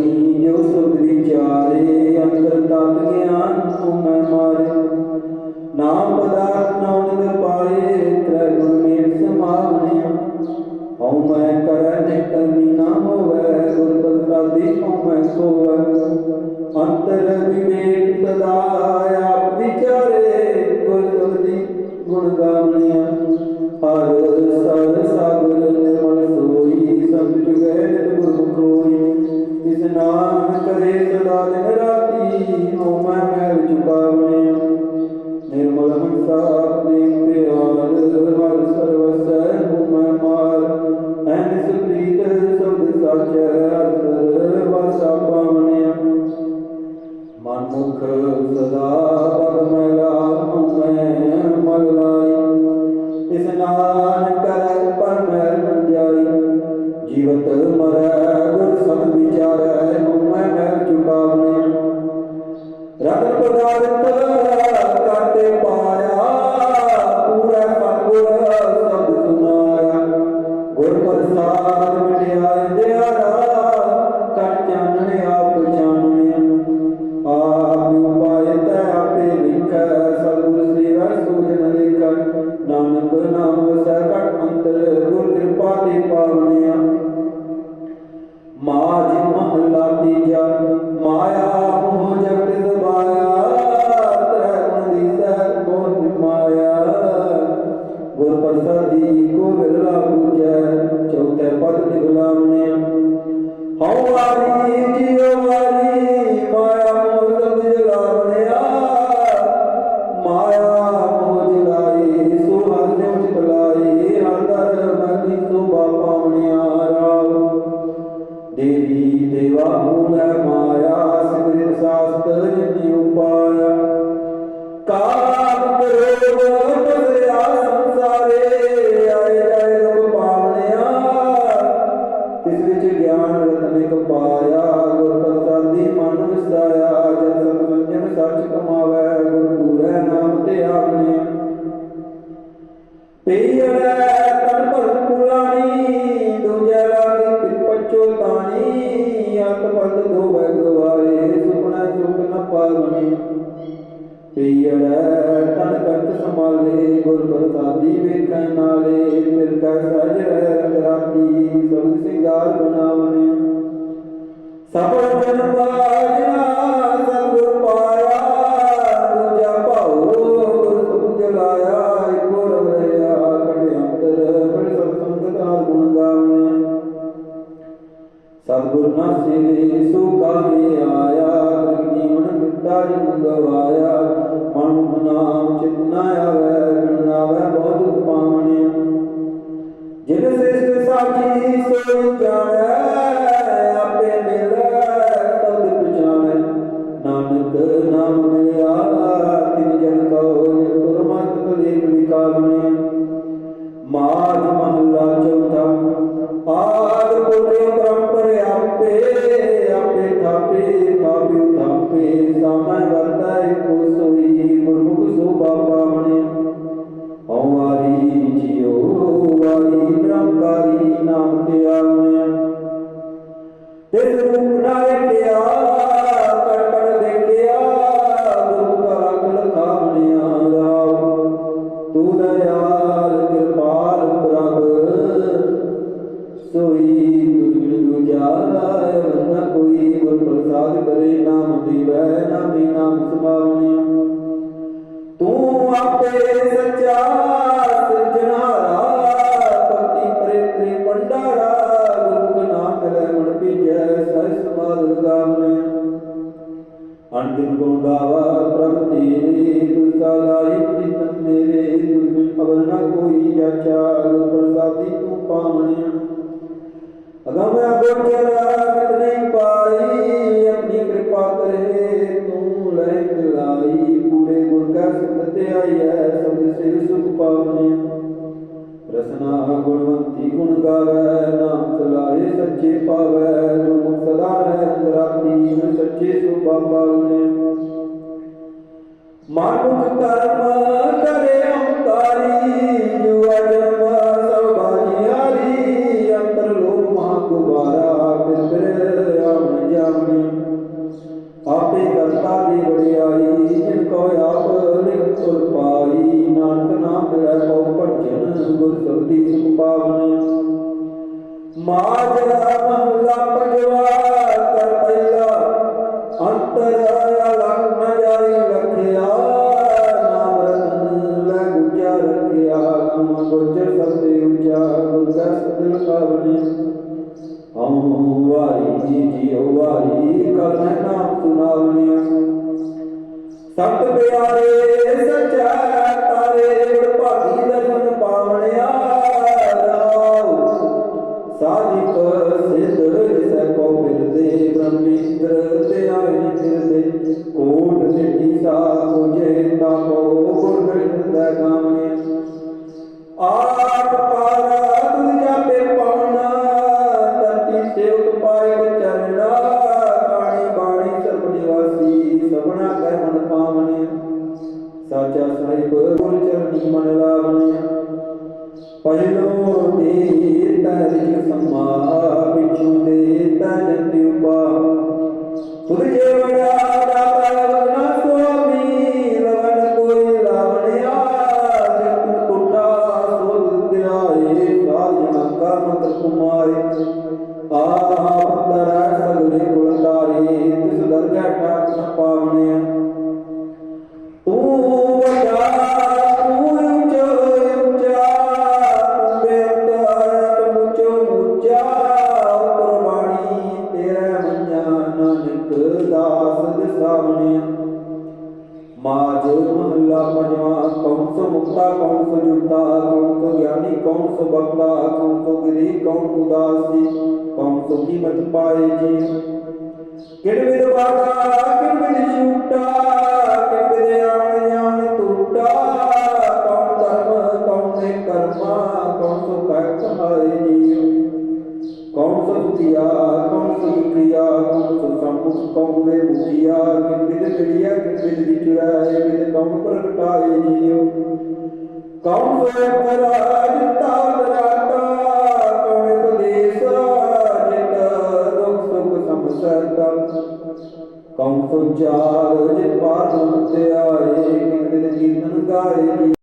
ਕਰਮੀ ਜੋ ਸੁਧ ਵਿਚਾਰੇ ਅੰਤਰ ਤਤ ਗਿਆਨ ਤੁਮੈ ਮਾਰੇ। ਨਾਮ ਪਦਾਰਥ ਨਾਮ ਪਾਏ, ਤ੍ਰੈ ਗੁਣ ਮੇਲ ਸਮਾਵਨੇ ਹਉ ਮੈਂ ਕਰੈ ਸਬਦ ਸੱਚ ਹਰ ਪਾਵਣਿਆ ਮਨ ਸਦਾ ਭਗ ਮੈਲਾ ਹੁਮੈ ਮਲ ਲਾਈ ਇਸ ਨਾਨ ਕਰ ਨਾਨਕ ਨਾਮ ਵਸੈ ਘਟ ਅੰਤਰ ਗੁਰ ਕਿਰਪਾ ਤੇ ਪਾਵਣਿਆ। ਮਾਜ ਮਹਲਾ ਤੀਜਾ, ਮਾਇਆ ਮੋਹ ਜਗਤ ਸਬਾਇਆ ਤ੍ਰੈ ਗੁਣ ਦੀਸੈ ਮੋਹ ਮਾਇਆ ਗੁਰ ਪ੍ਰਸਾਦੀ ਕੋ ਵਿਰਲਾ ਪੂਜੈ, ਚੌਥੇ ਪਦ ਤੇ ਗੁਲਾਮਨੇ ਹਉ ਵਾਰੀ ਜਿਉ ਵਾਰੀ ਪੀੜੈ ਤਨ ਕੰਤ ਸਮਾਲੇ ਗੁਰ ਪ੍ਰਸਾਦੀ ਵੇਖੈ ਨਾਲੇ ਫਿਰ ਕੈ ਸਜ ਰਹਿ ਰੰਗ ਰਾਤੀ ਸਬਦ ਸਿੰਗਾਰ ਬਨਾਵਨੇ ਸਫਲ ਜਨ ਬਾਜਨਾ ਜਨ ਗਵਾਇਆ ਮਨ ਨਾਮ ਚਿਤ ਨਾ ਆਵੈ ਬਿਨ ਨਾਵੈ ਬਹੁਤ ਪਾਵਣੇ ਜਿਨ ਸਿਸ਼ਟ ਸਾਚੀ ਸੋਈ ਜਾਣੈ ਆਪੇ ਮਿਲੈ ਤਦ ਪਛਾਣੈ। ਨਾਨਕ ਨਾਮ ਮਿਲਿਆ, ਤਿਨ ਜਨ ਕਉ ਜਿਨ ਗੁਰਮਤਿ ਕਲੇਖ ਲਿਖਾਵਣੇ ਮਾਜ ਮਹੱਲਾ ਚੌਥਾ ਆਦ ਪੁਰੇ ਪਰੰਪਰ ਆਪੇ ਆਪੇ ਥਾਪੇ ਥਾਪੇ ਥਾਪੇ। ਪ੍ਰਸਾਦ ਕਰੇ ਨਾਮ ਦੀਵੈ ਨਾਮੇ ਨਾਮ ਸਮਾਵਣੇ ਤੂੰ ਆਪੇ ਸੱਚਾ ਸਿਰਜਣਹਾਰਾ ਭਗਤੀ ਪ੍ਰੇਤਰੀ ਪੰਡਾਰਾ ਗੁਰਮੁਖ ਨਾਮ ਮਿਲੈ ਮਨ ਪੀਜੈ ਸਹਿ ਸਮਾਦ ਲਗਾਵਨੇ ਅੰਤਿਮ ਗੁਣ ਗਾਵਾ ਪ੍ਰਭ ਤੇਰੇ ਤੁਲ ਕਾ ਲਾਇਕ ਤਿਤ ਮੇਰੇ ਤੁਲ ਬਿਨ ਅਵਰ ਨਾ ਕੋਈ ਜਾਚਾ ਗੁਰ ਪ੍ਰਸਾਦੀ ਤੂੰ ਪਾਵਣਿਆ ਅਗਮ ਅਗੋਚਰ ਸੱਚੇ ਪਾਵੈ ਰੂਪ ਸਦਾ ਰਹਿ ਰਾਤੀ ਸੱਚੇ ਸੁਭਾ ਪਾਵਨੇ ਮਾਨੁਖ ਕਰਮ ਕਰੇ ਅਵਤਾਰੀ ਜੁਆ ਜਨਮ ਸਭਾਈ ਹਾਰੀ, ਅੰਤਰ ਲੋਕ ਮਹਾ ਗੁਬਾਰਾ ਬਿਸਰ ਆਉਣ ਜਾਮੀ ਆਪੇ ਕਰਤਾ ਦੀ ਵਡਿਆਈ, ਜਿਨ ਕੋ ਆਪ ਨਿਕਲ ਪਾਈ, ਨਾਨਕ ਨਾਮ ਮਿਲੈ ਕੋ ਭਜਨ ਗੁਰ ਸੁਰਤੀ ਸੁਖ ਪਾਵਨ ਮਾਜਰਾ ਜੀ ਜੀਉ ਵਾਰੀ ਕਲ ਮੈਂ ਨਾਮ ਸੁਨਾਵਨੇ ਸਤ ਪਿਆਰੇ ਸੱਚਾ ਤਾਰੇ ਗੁਰ ਭਾਗੀ ਦਰਸ਼ਨ ਪਾਵਣਿਆ ਰਾਉ। ਸਾਧਿਕ ਸਿਧ ਜਿਸੈ ਕੋ ਮਿਲਦੇ ਬ੍ਰਹਮੇਂਦਰ ਤੇ ਆਏ ਫਿਰਦੇ। ਕੋਟ ਨਿੱਟੀ ਸਾ ਕੋਜੇ ਤਾ ਕੋ ਕਰਮ ਕੁਮਾਰੇ ਆਪ ਤਰਾ ਸਗਲੇ ਗੁਣ ਤਾਰੇ ਤਿਸ ਦਰਗਾਹ ਠਾਕ ਨ ਕੌਣ ਸੋ ਗਿਆਨੀ ਕੌਣ ਸੋ ਬਖਤਾ ਕੌਣ ਸੋ ਗਿਰੀ ਕੌਣ ਉਦਾਸੀ ਕੌਣ ਸੋ ਕੀਮਤ ਪਾਏ ਜੀ। ਕਿਣ ਵਿਦ ਵਾਦਾ, ਕਿਣ ਵਿਦ ਛੂਟਾ ਕਿਣ ਵਿਦ ਆਣ ਜਾਣ ਟੂਟਾ, ਕੌਣ ਧਰਮ, ਕੌਣ ਨੇ ਕਰਮਾ, ਕੌਣ ਸੋ ਕਹਿ ਕਹਾਏ ਜੀ। ਕੌਣ ਸੋ ਦੁਤੀਆ ਕੌਣ ਸੋ ਦੁਖੀਆ, ਕੌਣ ਸੋ ਸੰਪੁਖ ਕੌਣ ਵੇ ਮੁਖੀਆ ਕਿਨ ਵਿਦ ਕੜੀਆ ਕਿਨ ਵਿਦ ਵਿਚੁਰਾਏ ਵਿਦ ਕੌਣ ਪ੍ਰਗਟਾਏ ਜੀਓ ਕੌਣ ਸੋ ਅਪਰਾਜ ਤਾਵਰਾਤਾ ਕੌਣ ਉਪਦੇਸ ਜਿਤ ਦੁਖ ਸੁਖ ਸਮਸਰਤਾ ਕੌਣ ਸੋ ਚਾਰ ਜਿਤ ਪਾਰ ਮੁਕਤ ਆਏ ਕਿਨ ਵਿਦ ਕੀਰਤਨ ਗਾਏ